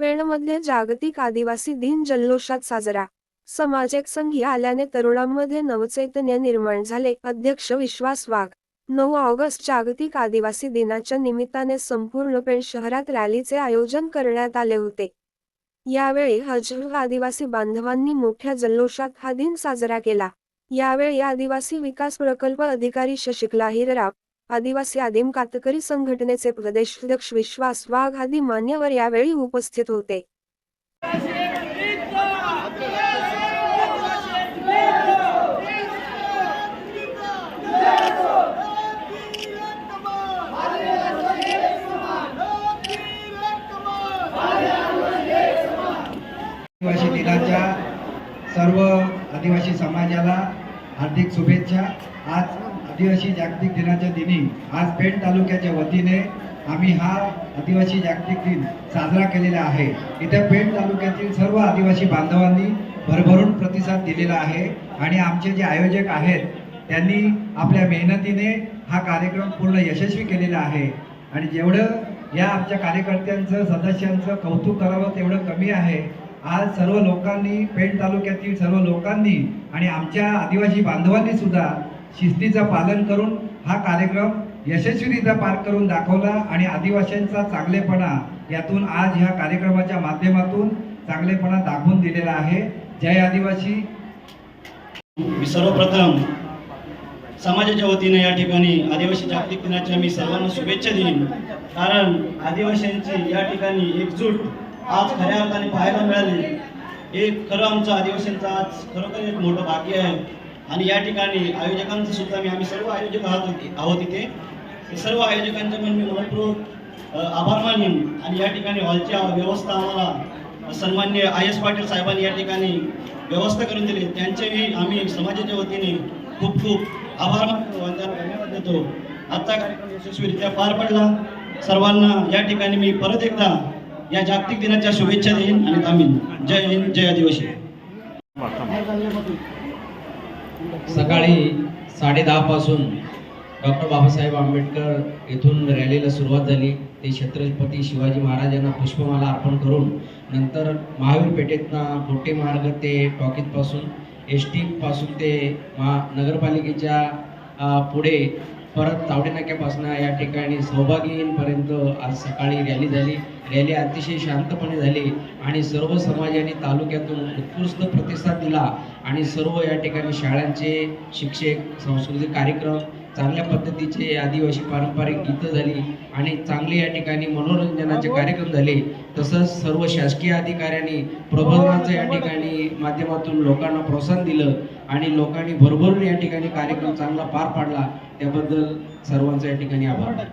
पेणमध्ये जागतिक आदिवासी दिन जल्लोषात साजरा. समाज संघी आल्याने तरुणांमध्ये नवचैतन्य निर्माण झाले. अध्यक्ष विश्वास वाघ. नऊ ऑगस्ट जागतिक आदिवासी दिनाच्या निमित्ताने संपूर्ण पेण शहरात रॅलीचे आयोजन करण्यात आले होते. यावेळी हजर आदिवासी बांधवांनी मोठ्या जल्लोषात हा दिन साजरा केला. यावेळी आदिवासी विकास प्रकल्प अधिकारी शशिकला हिरराव आदिवासी आदिम कातकरी संघटनेचे प्रदेशाध्यक्ष विश्वास वाघ आदी मान्यवर यावेळी उपस्थित होते. आदिवासी दिनाच्या सर्व आदिवासी समाजाला हार्दिक शुभेच्छा. आज आदिवासी जागतिक दिनाच्या दिनी आज पेण तालुक्याच्या वतीने आम्ही हा आदिवासी जागतिक दिन साजरा केलेला आहे. इथे पेण तालुक्यातील सर्व आदिवासी बांधवांनी भरभरून प्रतिसाद दिलेला आहे आणि आमचे जे आयोजक आहेत त्यांनी आपल्या मेहनतीने हा कार्यक्रम पूर्ण यशस्वी केलेला आहे. आणि जेवढं या आमच्या कार्यकर्त्यांचं सदस्यांचं कौतुक करावं तेवढं कमी आहे. आज सर्व लोकांनी पेण तालुक्यातील सर्व लोकांनी आणि आमच्या आदिवासी बांधवांनी सुद्धा शिस्तीचं पालन करून हा कार्यक्रम यशस्वीरित्या पार करून दाखवला आणि आदिवासींचा चांगलेपणा यातून आज ह्या कार्यक्रमाच्या माध्यमातून चांगलेपणा दाखवून दिलेला आहे. जय आदिवासी. मी सर्वप्रथम समाजाच्या वतीने या ठिकाणी आदिवासी जागतिक दिनाच्या मी सर्वांना शुभेच्छा देईन. कारण आदिवासींची या ठिकाणी एकजूट आज खऱ्या अर्थाने पाहायला मिळाली. एक खरं आमचं आदिवासींचं आज खरोखर एक मोठं भाग्य आहे. आणि या ठिकाणी आयोजकांचं सुद्धा मी आम्ही सर्व आयोजक आहोत आहोत इथे. सर्व आयोजकांचे पण मी मनपूर्वक आभार मानेन आणि या ठिकाणी हॉलची व्यवस्था आम्हाला सन्मान्य आय एस पाटील साहेबांनी या ठिकाणी व्यवस्था करून दिली. त्यांचेही आम्ही समाजाच्या वतीने खूप खूप आभार मानतो धन्यवाद देतो. आजचा कार्यक्रम यशस्वीरित्या पार पडला. सर्वांना या ठिकाणी मी परत एकदा या जागतिक दिनाच्या शुभेच्छा देईन आणि थांबीन. जय हिंद जय आदिवासी. सकाळी साडेदहापासून डॉक्टर बाबासाहेब आंबेडकर येथून रॅलीला सुरुवात झाली. ते छत्रपती शिवाजी महाराजांना पुष्पमाला अर्पण करून नंतर महावीर पेठेतनं फोर्टे मार्ग ते टॉकीजपासून एस टीपासून ते महा नगरपालिकेच्या पुढे परत तावडे नाक्यापासून या ठिकाणी सहभागीपर्यंत आज सकाळी रॅली झाली. रॅली अतिशय शांतपणे झाली आणि सर्व समाजाने तालुक्यातून उत्कृष्ट प्रतिसाद दिला आणि सर्व या ठिकाणी शाळांचे शिक्षक सांस्कृतिक कार्यक्रम चांगल्या पद्धतीचे आदिवासी पारंपरिक गीतं झाली आणि चांगले या ठिकाणी मनोरंजनाचे कार्यक्रम झाले तसंच सर्व शासकीय अधिकाऱ्यांनी प्रबोधनाचं या ठिकाणी माध्यमातून लोकांना प्रोत्साहन दिलं आणि लोकांनी भरभरून या ठिकाणी कार्यक्रम चांगला पार पाडला त्याबद्दल सर्वांचं या ठिकाणी आभार.